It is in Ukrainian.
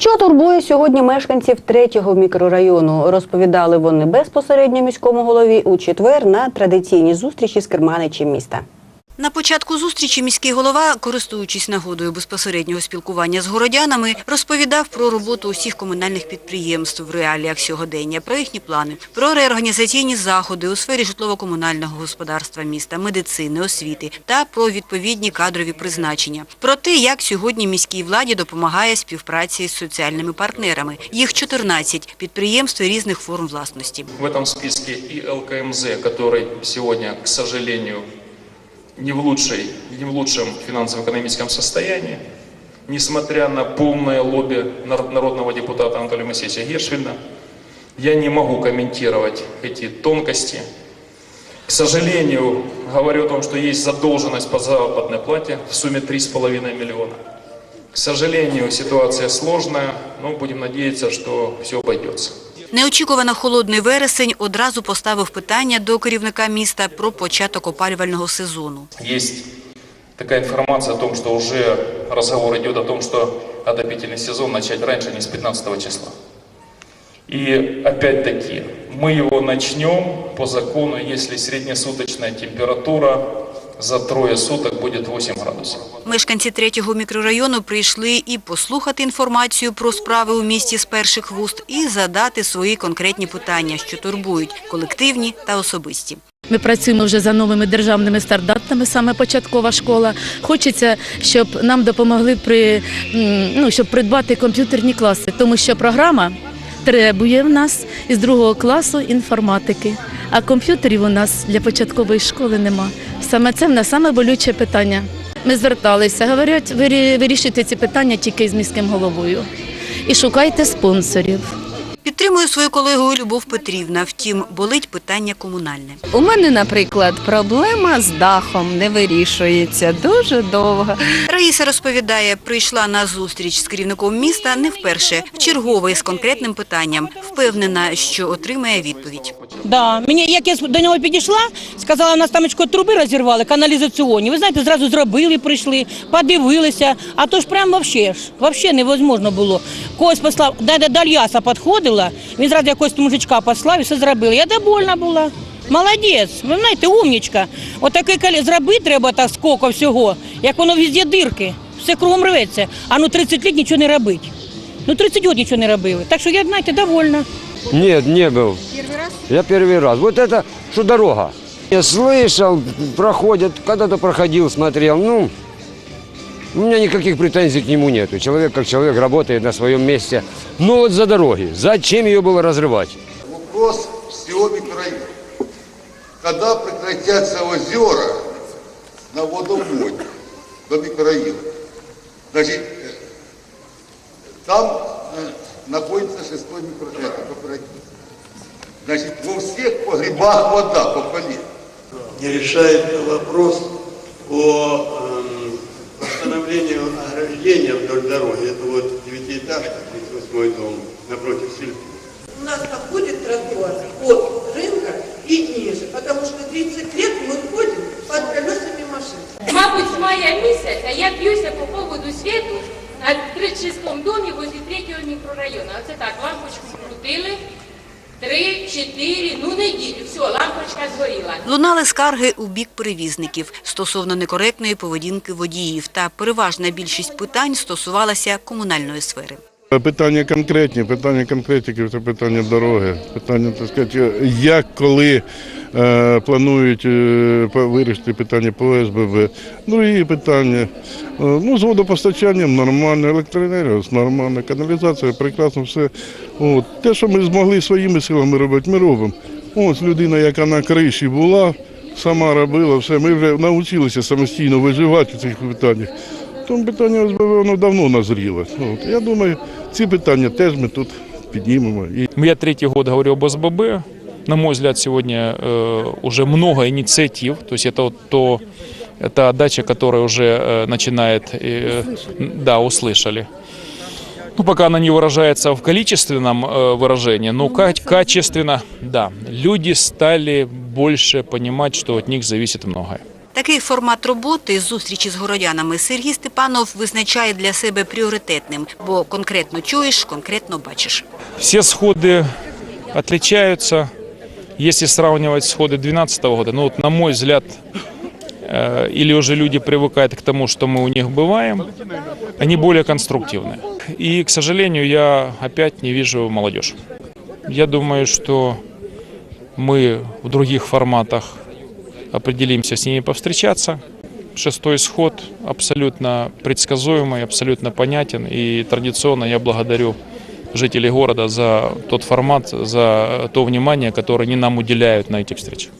Що турбує сьогодні мешканців третього мікрорайону? Розповідали вони безпосередньо міському голові у четвер на традиційній зустрічі з керманичем міста. На початку зустрічі міський голова, користуючись нагодою безпосереднього спілкування з городянами, розповідав про роботу усіх комунальних підприємств в реаліях сьогодення, про їхні плани, про реорганізаційні заходи у сфері житлово-комунального господарства міста, медицини, освіти та про відповідні кадрові призначення. Про те, як сьогодні міській владі допомагає співпраці з соціальними партнерами. Їх 14 підприємств різних форм власності. В этом списке и ЛКМЗ, который сегодня, к сожалению, не в, лучшей, не в лучшем финансово-экономическом состоянии, несмотря на полное лобби нар- народного депутата Анатолия Моисеевича Гершвина, я не могу комментировать эти тонкости. К сожалению, говорю о том, что есть задолженность по заработной плате в сумме 3,5 миллиона. К сожалению, ситуация сложная, но будем надеяться, что все обойдется. Неочікувано холодний вересень одразу поставив питання до керівника міста про початок опалювального сезону. Есть такая информация о том, что уже разговор идет о том, что отопительный сезон начать раньше, не с 15 числа. И опять-таки, мы его начнем по закону, если среднесуточная температура за трое суток будет 8 градусов. Мешканці третього мікрорайону прийшли і послухати інформацію про справи у місті з перших вуст, і задати свої конкретні питання, що турбують колективні та особисті. Ми працюємо вже за новими державними стандартами, саме початкова школа. Хочеться, щоб нам допомогли при ну, щоб придбати комп'ютерні класи, тому що програма требує в нас із другого класу інформатики. А комп'ютерів у нас для початкової школи нема. Саме це в нас саме болюче питання. Ми зверталися, говорять, «Вирі- вирішуйте ці питання тільки з міським головою і шукайте спонсорів. Підтримує свою колегу Любов Петрівна. Втім, болить питання комунальне. У мене, наприклад, проблема з дахом не вирішується дуже довго. Раїса розповідає, прийшла на зустріч з керівником міста не вперше, в з конкретним питанням. Впевнена, що отримає відповідь. Да, мені як я до нього підійшла, сказала, у нас там труби розірвали, каналізаційні. Ви знаєте, зразу зробили, прийшли, подивилися. А то ж прям вообще вообще невозможно було. Когось послав, де до Дальяса підходила, він зразу якогось мужичка послав і все зробили. Я довольна була. Молодець, ви знаєте, умнічка. Отаке коли зробити треба так скільки всього, як воно везде дирки, все кругом рветься. А ну 30 років нічого не робить. Ну 30 років нічого не робили. Так що я, знаєте, довольна. Нет, не был. Первый раз? Я первый раз. Вот это, что дорога. Я слышал, проходят, когда-то проходил, смотрел. Ну, у меня никаких претензий к нему нету. Человек как человек работает на своем месте. Но вот за дороги. Зачем ее было разрывать? Вопрос всего микрорайона. Когда прекратятся озера на водоводе до микрорайона? Значит, э, там э, находится шестой микрорайон, кооператив. Значит, во всех погребах вода по колено. не решает вопрос о ограждения вдоль дороги. Это вот девятиэтажка, 38 дом, напротив сельпи. У нас там будет тротуар от рынка и ниже, потому что 30 лет мы ходим под колесами машин. Мабуть, з мая місяця я б'юся по поводу світу на 36-му домі возле третього мікрорайону. Оце так, лампочку крутили, Три, чотири, ну неділю, все, лампочка згоріла. Лунали скарги у бік перевізників стосовно некоректної поведінки водіїв, та переважна більшість питань стосувалася комунальної сфери. Питання конкретні, питання конкретики, це питання дороги. Питання, так сказати, як, коли е, планують е, вирішити питання по СББ. Другі питання. Е, ну, з водопостачанням нормально, електроенергія нормально, каналізація, прекрасно все. От. Те, що ми змогли своїми силами робити, ми робимо. Ось людина, яка на криші була, сама робила все. Ми вже навчилися самостійно виживати в цих питаннях. Тому питання СББ воно давно назріло. От. Я думаю, ці питання теж ми тут піднімемо. Я третий год говорю об СББ. На мой взгляд, сегодня э, уже много инициатив. То есть это вот то, это дача, которая уже э, начинает, э, да, услышали. Ну, пока она не выражается в количественном э, выражении, но ка- качественно, да. Люди стали больше понимать, что от них зависит многое. Такий формат роботи зустрічі з городянами Сергій Степанов визначає для себе пріоритетним, бо конкретно чуєш, конкретно бачиш. Все сходы отличаются. Если сравнивать сходы 2012 года, ну вот на мой взгляд, э, или уже люди привыкают к тому, что мы у них бываем, они более конструктивны. И, к сожалению, я опять не вижу молодежь. Я думаю, что мы в других форматах определимся с ними повстречаться. Шестой сход абсолютно предсказуемый, абсолютно понятен. И традиционно я благодарю жителей города за тот формат, за то внимание, которое они нам уделяют на этих встречах.